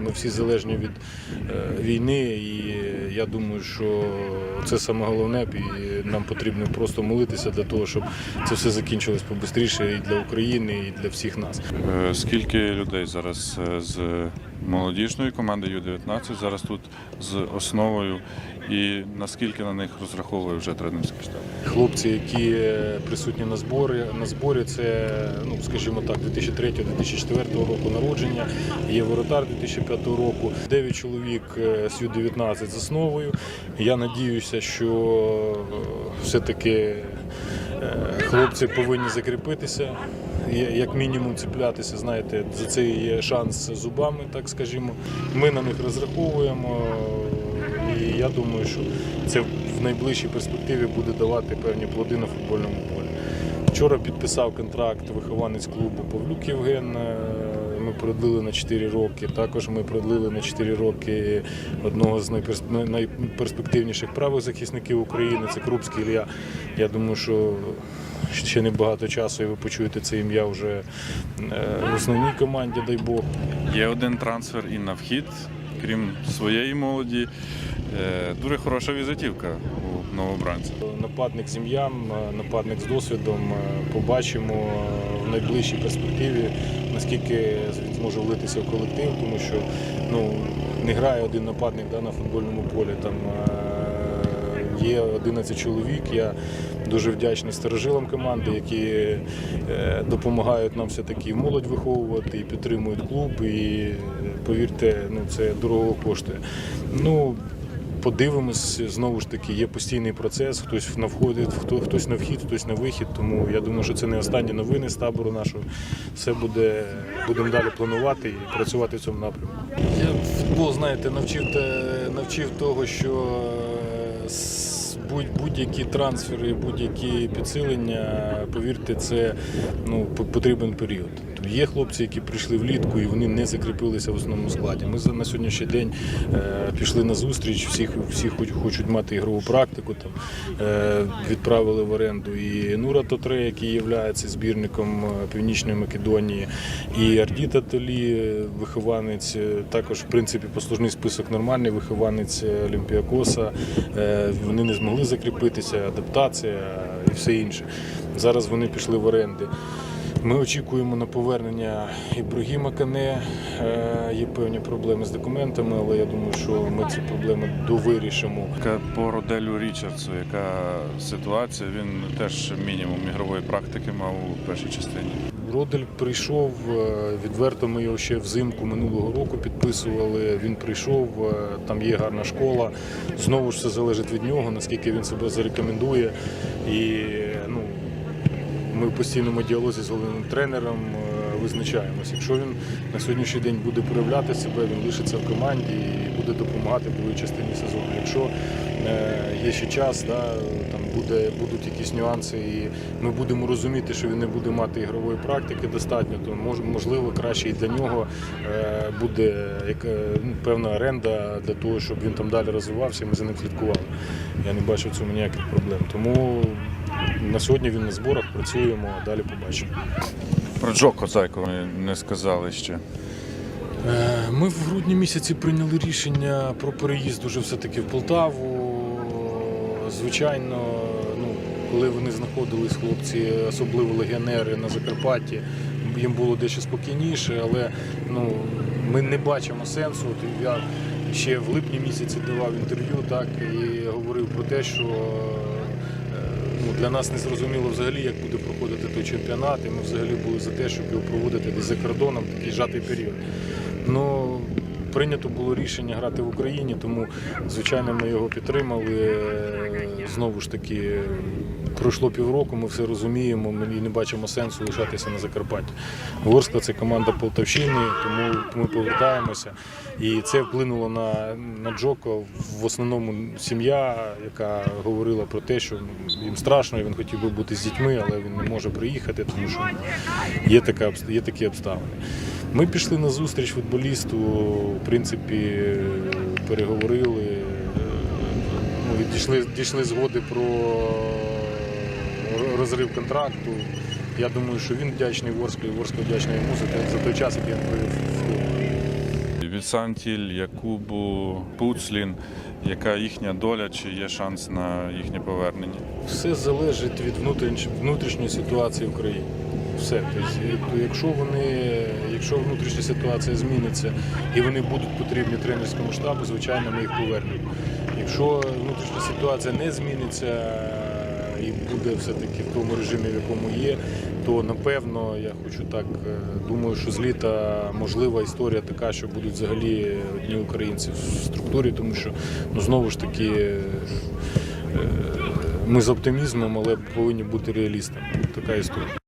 ми всі залежні від е, війни, і я думаю, що це саме головне, і нам потрібно просто молитися для того, щоб це все закінчилось побистріше і для України, і для всіх нас. Е, Скільки людей зараз е, з молодіжної команди Ю-19 зараз тут з основою, і наскільки на них розраховує вже тренерський штаб? Хлопці, які е, присутні на зборі, на зборі, це, ну скажімо так, 2003-2004 року народження, є воротар 2005 року, 9 чоловік е, з Ю-19 з основою. Я надіюся, що е, все-таки хлопці повинні закріпитися. Як мінімум цеплятися, знаєте, за це є шанс зубами, так скажімо. Ми на них розраховуємо, і я думаю, що це в найближчій перспективі буде давати певні плоди на футбольному полі. Вчора підписав контракт вихованець клубу Павлюк Євген. Ми продлили на 4 роки. Також ми продлили на 4 роки одного з найперспективніших правих захисників України. Це Крупський Ілля. Я думаю, що ще не багато часу, і ви почуєте це ім'я вже е, в основній команді, дай Бог. Є один трансфер і на вхід, крім своєї молоді. Е, Дуже хороша візитівка у новобранця. Нападник з ім'ям, е, нападник з досвідом. Побачимо найближчій перспективі, наскільки він зможе влитися в колектив, тому що ну, не грає один нападник да, на футбольному полі. Там е, є 11 чоловік. Я дуже вдячний старожилам команди, які е, допомагають нам все-таки молодь виховувати і підтримують клуб. І повірте, ну, це дорого коштує. Ну, Подивимось, знову ж таки, є постійний процес, хтось на хто, хтось на вхід, хтось на вихід. Тому я думаю, що це не останні новини з табору нашого. Все буде, будемо далі планувати і працювати в цьому напрямку. Я футбол, знаєте, навчив, навчив того, що е, будь-які трансфери, будь-які підсилення, повірте, це ну, потрібен період. Тобто Є хлопці, які прийшли влітку і вони не закріпилися в основному складі. Ми на сьогоднішній день е, пішли на зустріч, всі, всі хоч- хочуть мати ігрову практику, там, е, відправили в оренду і Нура Тотре, який є збірником е, Північної Македонії, і Ардіта Толі, е, вихованець, е, також в принципі послужний список нормальний, вихованець Олімпіакоса. Е, Вони не змогли закріпитися, адаптація і все інше. Зараз вони пішли в оренди. Ми очікуємо на повернення Ібрагіма Кане. Е, Є певні проблеми з документами, але я думаю, що ми ці проблеми довирішимо. По Роделю Річардсу, яка ситуація? Він теж мінімум ігрової практики мав у першій частині. Родель прийшов е, відверто. Ми його ще взимку минулого року підписували. Він прийшов, е, там є гарна школа. Знову ж все залежить від нього, наскільки він себе зарекомендує. І ну, ми в постійному діалозі з головним тренером е, визначаємось. Якщо він на сьогоднішній день буде проявляти себе, він лишиться в команді і буде допомагати в другій частині сезону. Якщо є ще час, да, буде, будуть якісь нюанси, і ми будемо розуміти, що він не буде мати ігрової практики достатньо, то можливо краще і для нього е, буде ну, певна оренда для того, щоб він там далі розвивався, і ми за ним слідкували. Я не бачу в цьому ніяких проблем. Тому на сьогодні він на зборах, працюємо, а далі побачимо. Про Джоко Зайко не сказали ще. Е, Ми в грудні місяці прийняли рішення про переїзд уже все-таки в Полтаву. Звичайно, ну, коли вони знаходились, хлопці, особливо легіонери на Закарпатті, їм було дещо спокійніше, але ну, ми не бачимо сенсу. Я ще в липні місяці давав інтерв'ю так, і говорив про те, що е, ну, для нас не зрозуміло взагалі, як буде проходити той чемпіонат, і ми взагалі були за те, щоб його проводити десь за кордоном такий жатий період. Ну, прийнято було рішення грати в Україні, тому, звичайно, ми його підтримали. Знову ж таки, пройшло півроку, ми все розуміємо, ми не бачимо сенсу лишатися на Закарпатті. Ворскла це команда Полтавщини, тому ми повертаємося. І це вплинуло на, на Джоко. В основному сім'я, яка говорила про те, що їм страшно, і він хотів би бути з дітьми, але він не може приїхати, тому що є, така, є такі обставини. Ми пішли на зустріч футболісту, в принципі, переговорили, е, ну, дійшли, дійшли згоди про розрив контракту. Я думаю, що він вдячний Ворсклі, Ворскла вдячна йому за, той час, який він провів в клубі. Бісантіль, Якубу, Пуцлін, яка їхня доля, чи є шанс на їхнє повернення? Все залежить від внутрішньої ситуації в Україні. Все. Тобто, якщо вони, якщо внутрішня ситуація зміниться і вони будуть потрібні тренерському штабу, звичайно, ми їх повернемо. Якщо внутрішня ситуація не зміниться і буде все-таки в тому режимі, в якому є, то напевно я хочу так е, думаю, що з літа можлива історія така, що будуть взагалі одні українці в структурі, тому що ну знову ж таки. е, е, Ми з оптимізмом, але повинні бути реалістами. Така історія.